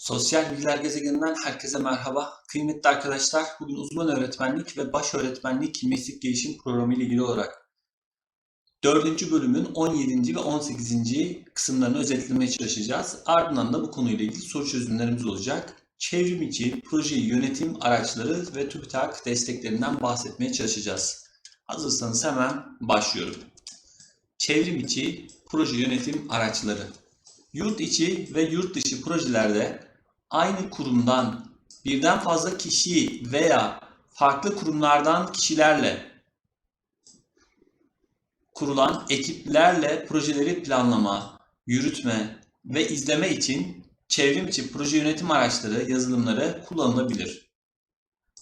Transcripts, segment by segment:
Sosyal Bilgiler Gezegeninden herkese merhaba. Kıymetli arkadaşlar, bugün uzman öğretmenlik ve baş öğretmenlik meslek gelişim programı ile ilgili olarak 4. bölümün 17. ve 18. kısımlarını özetlemeye çalışacağız. Ardından da bu konuyla ilgili soru çözümlerimiz olacak. Çevrim içi proje yönetim araçları ve TÜBİTAK desteklerinden bahsetmeye çalışacağız. Hazırsanız hemen başlıyorum. Çevrim içi proje yönetim araçları. Yurt içi ve yurt dışı projelerde aynı kurumdan birden fazla kişi veya farklı kurumlardan kişilerle kurulan ekiplerle projeleri planlama, yürütme ve izleme için çevrim içi proje yönetim araçları, yazılımları kullanılabilir.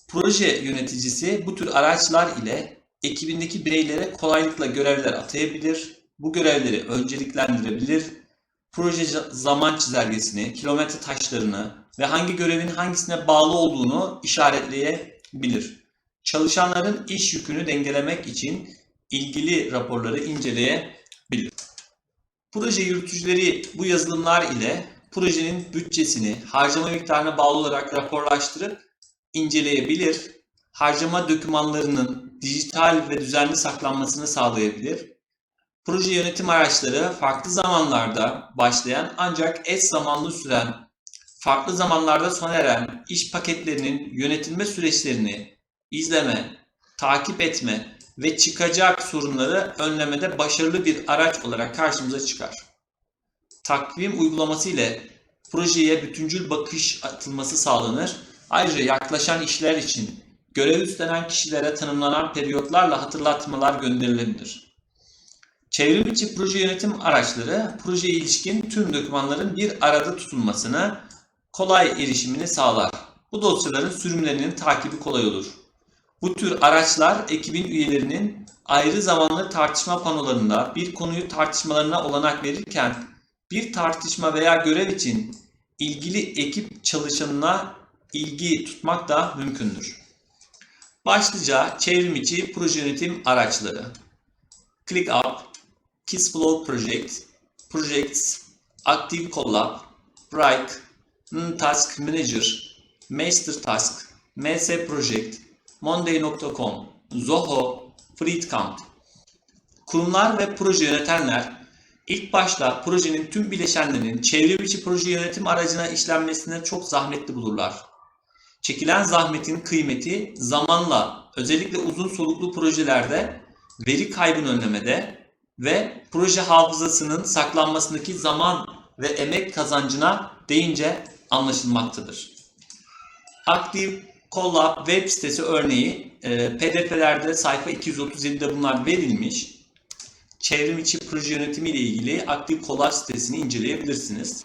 Proje yöneticisi bu tür araçlar ile ekibindeki bireylere kolaylıkla görevler atayabilir, bu görevleri önceliklendirebilir proje zaman çizelgesini, kilometre taşlarını ve hangi görevin hangisine bağlı olduğunu işaretleyebilir. Çalışanların iş yükünü dengelemek için ilgili raporları inceleyebilir. Proje yürütücüleri bu yazılımlar ile projenin bütçesini harcama miktarına bağlı olarak raporlaştırıp inceleyebilir. Harcama dokümanlarının dijital ve düzenli saklanmasını sağlayabilir. Proje yönetim araçları farklı zamanlarda başlayan ancak eş zamanlı süren, farklı zamanlarda sona eren iş paketlerinin yönetilme süreçlerini izleme, takip etme ve çıkacak sorunları önlemede başarılı bir araç olarak karşımıza çıkar. Takvim uygulaması ile projeye bütüncül bakış atılması sağlanır. Ayrıca yaklaşan işler için görev üstlenen kişilere tanımlanan periyotlarla hatırlatmalar gönderilebilir. Çevrim içi proje yönetim araçları projeye ilişkin tüm dokümanların bir arada tutulmasını, kolay erişimini sağlar. Bu dosyaların sürümlerinin takibi kolay olur. Bu tür araçlar ekibin üyelerinin ayrı zamanlı tartışma panolarında bir konuyu tartışmalarına olanak verirken bir tartışma veya görev için ilgili ekip çalışanına ilgi tutmak da mümkündür. Başlıca çevrim içi proje yönetim araçları. ClickUp, Kissflow Project, Projects, Active Collab, Bright, Task Manager, Master Task, MS Project, Monday.com, Zoho, Fleetcamp. Kurumlar ve proje yönetenler ilk başta projenin tüm bileşenlerinin çevrim içi proje yönetim aracına işlenmesine çok zahmetli bulurlar. Çekilen zahmetin kıymeti zamanla özellikle uzun soluklu projelerde veri kaybını önlemede ve proje hafızasının saklanmasındaki zaman ve emek kazancına değince anlaşılmaktadır. Active Collab web sitesi örneği e, PDF'lerde sayfa 237'de bunlar verilmiş. Çevrim içi proje yönetimi ile ilgili Active Collab sitesini inceleyebilirsiniz.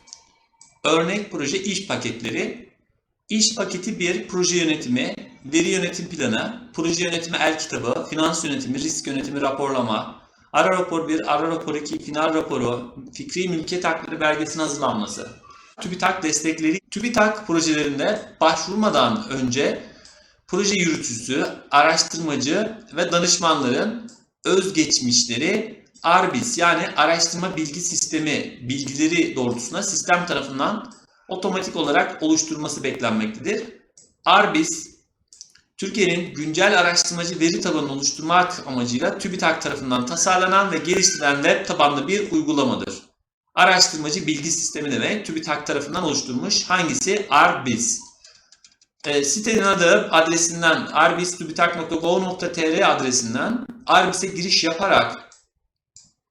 Örnek proje iş paketleri. İş paketi bir proje yönetimi, veri yönetim planı, proje yönetimi el kitabı, finans yönetimi, risk yönetimi, raporlama, Ara rapor 1, ara rapor 2, final raporu, fikri mülkiyet hakları belgesinin hazırlanması. TÜBİTAK destekleri, TÜBİTAK projelerinde başvurmadan önce proje yürütücüsü, araştırmacı ve danışmanların özgeçmişleri ARBIS yani Araştırma Bilgi Sistemi bilgileri doğrultusunda sistem tarafından otomatik olarak oluşturması beklenmektedir. ARBIS Türkiye'nin güncel araştırmacı veri tabanını oluşturmak amacıyla TÜBİTAK tarafından tasarlanan ve geliştirilen web tabanlı bir uygulamadır. Araştırmacı bilgi sistemi demek TÜBİTAK tarafından oluşturmuş. Hangisi? ARBIS. E, sitenin adı adresinden arbis.tubitak.gov.tr adresinden ARBIS'e giriş yaparak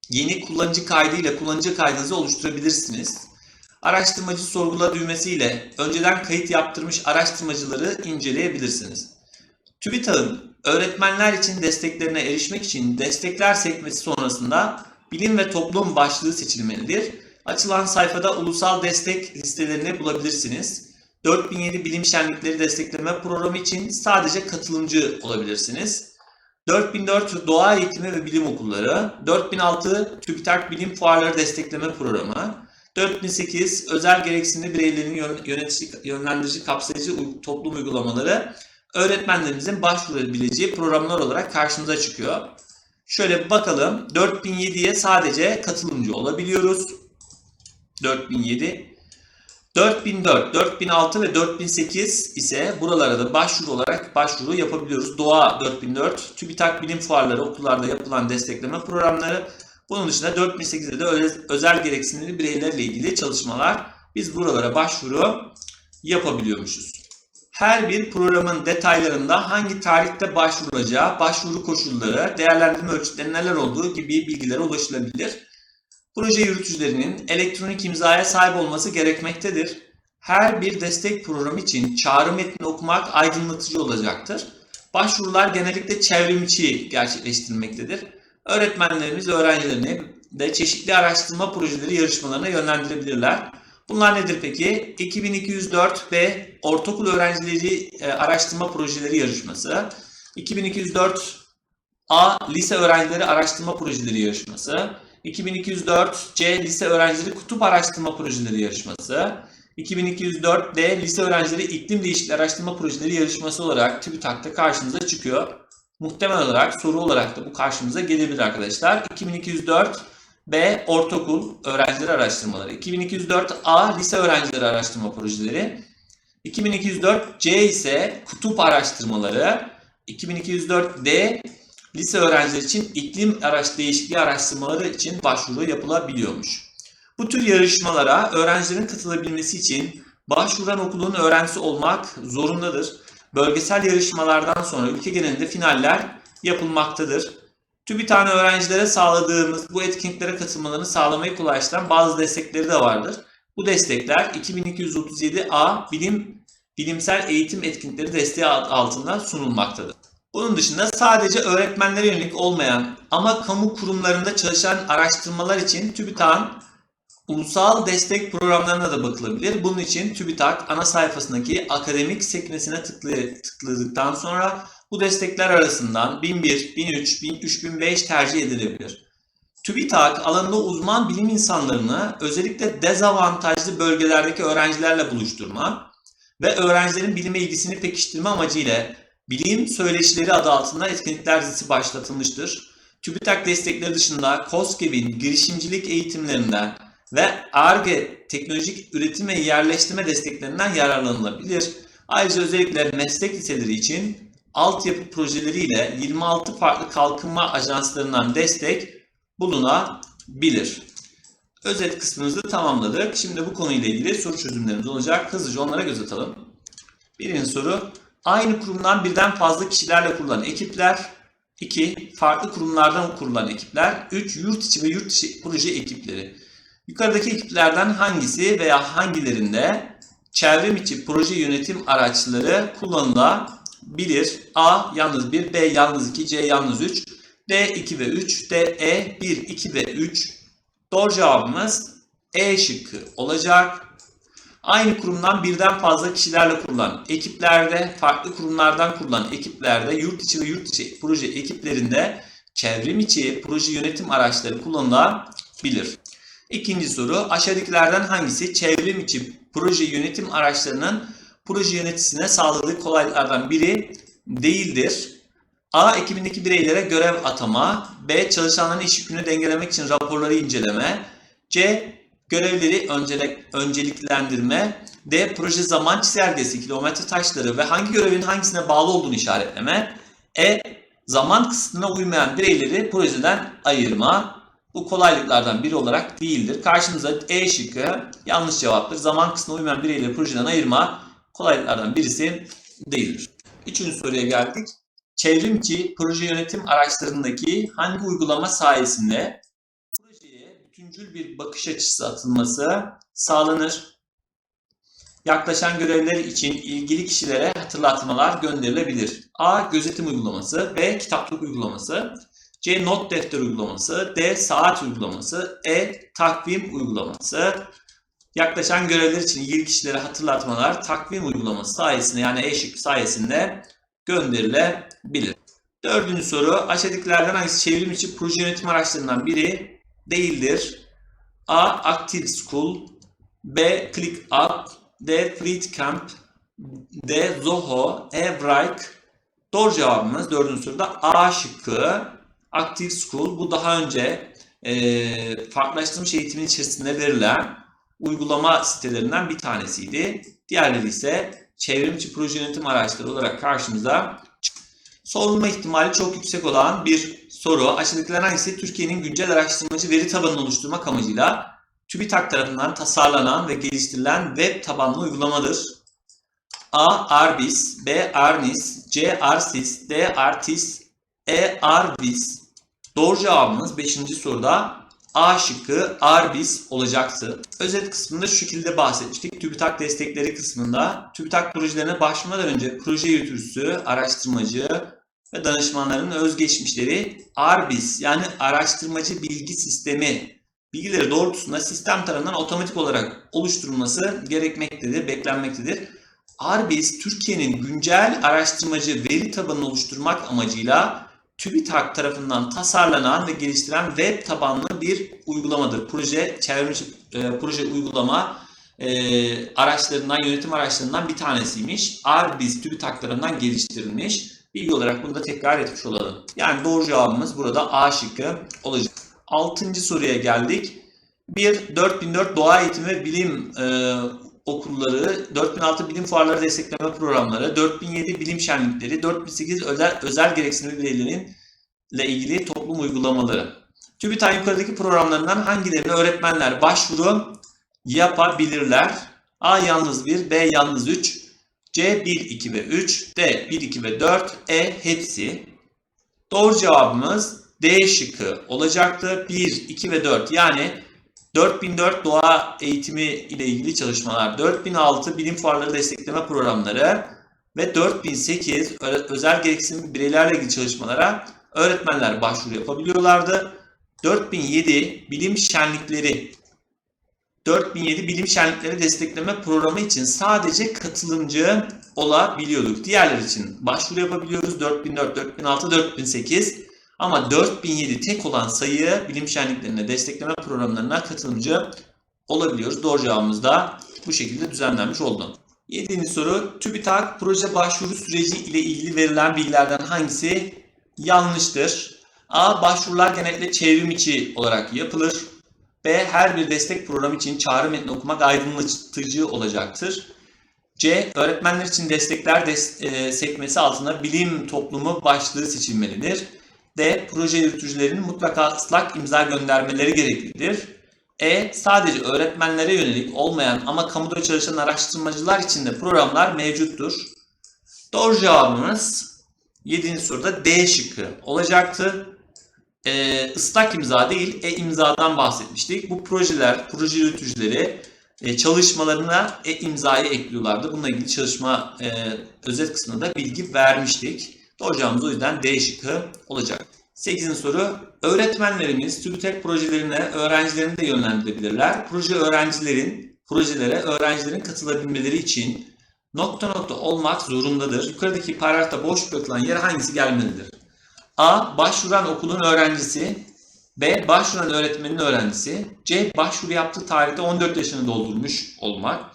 yeni kullanıcı kaydı ile kullanıcı kaydınızı oluşturabilirsiniz. Araştırmacı sorgula düğmesiyle önceden kayıt yaptırmış araştırmacıları inceleyebilirsiniz. TÜBİTAK'ın öğretmenler için desteklerine erişmek için destekler sekmesi sonrasında bilim ve toplum başlığı seçilmelidir. Açılan sayfada ulusal destek listelerini bulabilirsiniz. 4007 Bilim Şenlikleri Destekleme Programı için sadece katılımcı olabilirsiniz. 4004 Doğa Eğitimi ve Bilim Okulları, 4006 TÜBİTAK Bilim Fuarları Destekleme Programı, 4008 Özel Gereksinimli Bireylerin Yönetici, Yönlendirici Kapsayıcı Toplum Uygulamaları öğretmenlerimizin başvurabileceği programlar olarak karşımıza çıkıyor. Şöyle bir bakalım. 4007'ye sadece katılımcı olabiliyoruz. 4007. 4004, 4006 ve 4008 ise buralara da başvuru olarak başvuru yapabiliyoruz. Doğa 4004, TÜBİTAK bilim fuarları, okullarda yapılan destekleme programları. Bunun dışında 4008'de de özel, gereksinimli bireylerle ilgili çalışmalar. Biz buralara başvuru yapabiliyormuşuz. Her bir programın detaylarında hangi tarihte başvurulacağı, başvuru koşulları, değerlendirme ölçütleri neler olduğu gibi bilgilere ulaşılabilir. Proje yürütücülerinin elektronik imzaya sahip olması gerekmektedir. Her bir destek programı için çağrı metni okumak aydınlatıcı olacaktır. Başvurular genellikle çevrim içi gerçekleştirilmektedir. Öğretmenlerimiz öğrencilerini de çeşitli araştırma projeleri yarışmalarına yönlendirebilirler. Bunlar nedir peki? 2204 ve Ortaokul Öğrencileri e, Araştırma Projeleri Yarışması, 2204 A Lise Öğrencileri Araştırma Projeleri Yarışması, 2204 C Lise Öğrencileri Kutup Araştırma Projeleri Yarışması, 2204 D Lise Öğrencileri İklim Değişikliği Araştırma Projeleri Yarışması olarak TÜBİTAK'ta karşınıza çıkıyor. Muhtemel olarak soru olarak da bu karşımıza gelebilir arkadaşlar. 2204 B. Ortaokul Öğrencileri Araştırmaları. 2204 A. Lise Öğrencileri Araştırma Projeleri. 2204 C ise Kutup Araştırmaları. 2204 D. Lise öğrencileri için iklim araç değişikliği araştırmaları için başvuru yapılabiliyormuş. Bu tür yarışmalara öğrencilerin katılabilmesi için başvuran okulun öğrencisi olmak zorundadır. Bölgesel yarışmalardan sonra ülke genelinde finaller yapılmaktadır. TÜBİTAK'ın öğrencilere sağladığımız bu etkinliklere katılmalarını sağlamayı kolaylaştıran bazı destekleri de vardır. Bu destekler 2237A bilim bilimsel eğitim etkinlikleri desteği altında sunulmaktadır. Bunun dışında sadece öğretmenlere yönelik olmayan ama kamu kurumlarında çalışan araştırmalar için TÜBİTAK'ın ulusal destek programlarına da bakılabilir. Bunun için TÜBİTAK ana sayfasındaki akademik sekmesine tıkladıktan sonra bu destekler arasından 1001, 1003, 3005 tercih edilebilir. TÜBİTAK alanında uzman bilim insanlarını özellikle dezavantajlı bölgelerdeki öğrencilerle buluşturma ve öğrencilerin bilime ilgisini pekiştirme amacıyla Bilim Söyleşileri adı altında etkinlikler dizisi başlatılmıştır. TÜBİTAK destekleri dışında KOSGEB'in girişimcilik eğitimlerinden ve ARGE teknolojik üretim ve yerleştirme desteklerinden yararlanılabilir. Ayrıca özellikle meslek liseleri için altyapı projeleriyle 26 farklı kalkınma ajanslarından destek bulunabilir. Özet kısmımızı tamamladık. Şimdi bu konuyla ilgili soru çözümlerimiz olacak. Hızlıca onlara göz atalım. Birinci soru. Aynı kurumdan birden fazla kişilerle kurulan ekipler. 2. Farklı kurumlardan kurulan ekipler. 3. Yurt içi ve yurt dışı proje ekipleri. Yukarıdaki ekiplerden hangisi veya hangilerinde çevrim içi proje yönetim araçları kullanılabilir? A. Yalnız 1, B. Yalnız 2, C. Yalnız 3, D. 2 ve 3, D. E. 1, 2 ve 3. Doğru cevabımız E şıkkı olacak. Aynı kurumdan birden fazla kişilerle kurulan ekiplerde, farklı kurumlardan kurulan ekiplerde, yurt içi ve yurt dışı proje ekiplerinde çevrim içi proje yönetim araçları kullanılabilir. İkinci soru aşağıdakilerden hangisi çevrim içi proje yönetim araçlarının proje yöneticisine sağladığı kolaylıklardan biri değildir? A. Ekibindeki bireylere görev atama. B. Çalışanların iş yükünü dengelemek için raporları inceleme. C. Görevleri öncelik, önceliklendirme. D. Proje zaman çizelgesi, kilometre taşları ve hangi görevin hangisine bağlı olduğunu işaretleme. E. Zaman kısıtına uymayan bireyleri projeden ayırma. Bu kolaylıklardan biri olarak değildir. Karşımıza E şıkkı yanlış cevaptır. Zaman kısmına uymayan bireyleri projeden ayırma kolaylıklardan birisi değildir. Üçüncü soruya geldik. Çevrimçi proje yönetim araçlarındaki hangi uygulama sayesinde projeye bütüncül bir bakış açısı atılması sağlanır? Yaklaşan görevler için ilgili kişilere hatırlatmalar gönderilebilir. A. Gözetim uygulaması B. Kitaplık uygulaması C. Not defter uygulaması D. Saat uygulaması E. Takvim uygulaması Yaklaşan görevler için ilgili kişilere hatırlatmalar takvim uygulaması sayesinde yani E şıkkı sayesinde gönderilebilir. Dördüncü soru aşağıdakilerden hangisi çevrim içi proje yönetim araçlarından biri değildir? A. Active School B. ClickUp D. FleetCamp D. Zoho E. Wrike Doğru cevabımız dördüncü soruda A şıkkı Active School. Bu daha önce e, farklılaştırılmış eğitimin içerisinde verilen uygulama sitelerinden bir tanesiydi. Diğerleri ise çevrimiçi proje yönetim araçları olarak karşımıza. Sorulma ihtimali çok yüksek olan bir soru. Aşağıdakilerden hangisi Türkiye'nin güncel araştırmacı veri tabanını oluşturmak amacıyla TÜBİTAK tarafından tasarlanan ve geliştirilen web tabanlı uygulamadır? A. Arbis B. Arnis C. Arsis D. Artis E. Arbis Doğru cevabımız 5. soruda A şıkkı Arbis olacaktı. Özet kısmında şu şekilde bahsetmiştik. TÜBİTAK destekleri kısmında TÜBİTAK projelerine başlamadan önce proje yürütücüsü, araştırmacı ve danışmanların özgeçmişleri Arbis yani araştırmacı bilgi sistemi bilgileri doğrultusunda sistem tarafından otomatik olarak oluşturulması gerekmektedir, beklenmektedir. Arbis, Türkiye'nin güncel araştırmacı veri tabanını oluşturmak amacıyla TÜBİTAK tarafından tasarlanan ve geliştirilen web tabanlı bir uygulamadır. Proje, çevrimiçi e, proje uygulama e, araçlarından, yönetim araçlarından bir tanesiymiş. Arbis, TÜBİTAK tarafından geliştirilmiş. Bilgi olarak bunu da tekrar etmiş olalım. Yani doğru cevabımız burada A şıkkı olacak. Altıncı soruya geldik. Bir 4004 Doğa Eğitimi ve Bilim e, okulları, 4006 bilim fuarları destekleme programları, 4007 bilim şenlikleri, 4008 özel, özel gereksinimli bireylerin ile ilgili toplum uygulamaları. TÜBİTAK yukarıdaki programlarından hangilerine öğretmenler başvuru yapabilirler? A yalnız 1, B yalnız 3, C 1, 2 ve 3, D 1, 2 ve 4, E hepsi. Doğru cevabımız D şıkkı olacaktı. 1, 2 ve 4 yani 4004 doğa eğitimi ile ilgili çalışmalar, 4006 bilim fuarları destekleme programları ve 4008 özel gereksinim bireylerle ilgili çalışmalara öğretmenler başvuru yapabiliyorlardı. 4007 bilim şenlikleri 4007 bilim şenlikleri destekleme programı için sadece katılımcı olabiliyorduk. Diğerler için başvuru yapabiliyoruz. 4004, 4006, 4008 ama 4007 tek olan sayı bilim şenliklerine destekleme programlarına katılımcı olabiliyoruz. Doğru cevabımız da bu şekilde düzenlenmiş oldu. Yedinci soru TÜBİTAK proje başvuru süreci ile ilgili verilen bilgilerden hangisi yanlıştır? A. Başvurular genellikle çevrim içi olarak yapılır. B. Her bir destek programı için çağrı metni okumak aydınlatıcı olacaktır. C. Öğretmenler için destekler des e, sekmesi altında bilim toplumu başlığı seçilmelidir. D. Proje yürütücülerinin mutlaka ıslak imza göndermeleri gereklidir. E. Sadece öğretmenlere yönelik olmayan ama kamuda çalışan araştırmacılar için de programlar mevcuttur. Doğru cevabımız 7. soruda D şıkkı olacaktı. E, ıslak imza değil, e-imzadan bahsetmiştik. Bu projeler, proje yürütücüleri e, çalışmalarına e-imzayı ekliyorlardı. Bununla ilgili çalışma e, özet kısmında bilgi vermiştik. Doğru cevabımız o yüzden D şıkkı olacak. 8. soru. Öğretmenlerimiz TÜBİTAK projelerine öğrencilerini de yönlendirebilirler. Proje öğrencilerin, projelere öğrencilerin katılabilmeleri için nokta nokta olmak zorundadır. Yukarıdaki paragrafta boş bırakılan yer hangisi gelmelidir? A. Başvuran okulun öğrencisi. B. Başvuran öğretmenin öğrencisi. C. Başvuru yaptığı tarihte 14 yaşını doldurmuş olmak.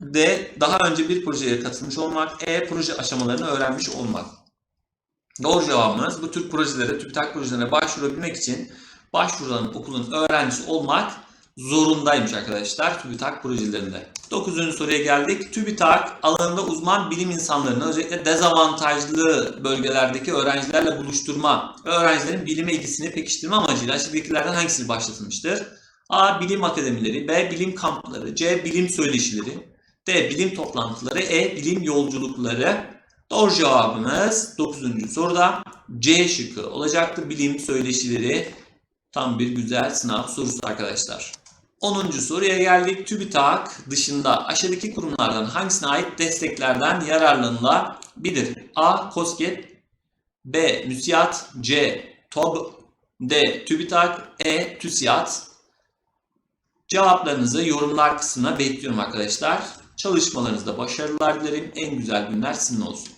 D. Daha önce bir projeye katılmış olmak. E. Proje aşamalarını öğrenmiş olmak. Doğru cevabımız bu tür projelere, TÜBİTAK projelerine başvurabilmek için başvurulan okulun öğrencisi olmak zorundaymış arkadaşlar TÜBİTAK projelerinde. 9. soruya geldik. TÜBİTAK alanında uzman bilim insanlarını özellikle dezavantajlı bölgelerdeki öğrencilerle buluşturma ve öğrencilerin bilime ilgisini pekiştirme amacıyla aşağıdakilerden hangisini başlatılmıştır? A. Bilim akademileri, B. Bilim kampları, C. Bilim söyleşileri, D. Bilim toplantıları, E. Bilim yolculukları. Doğru cevabımız 9. soruda C şıkkı olacaktı. Bilim söyleşileri tam bir güzel sınav sorusu arkadaşlar. 10. soruya geldik. TÜBİTAK dışında aşağıdaki kurumlardan hangisine ait desteklerden yararlanılabilir? A. KOSGEB B. MÜSİAD C. TOB D. TÜBİTAK E. TÜSİAD Cevaplarınızı yorumlar kısmına bekliyorum arkadaşlar. Çalışmalarınızda başarılar dilerim. En güzel günler sizin olsun.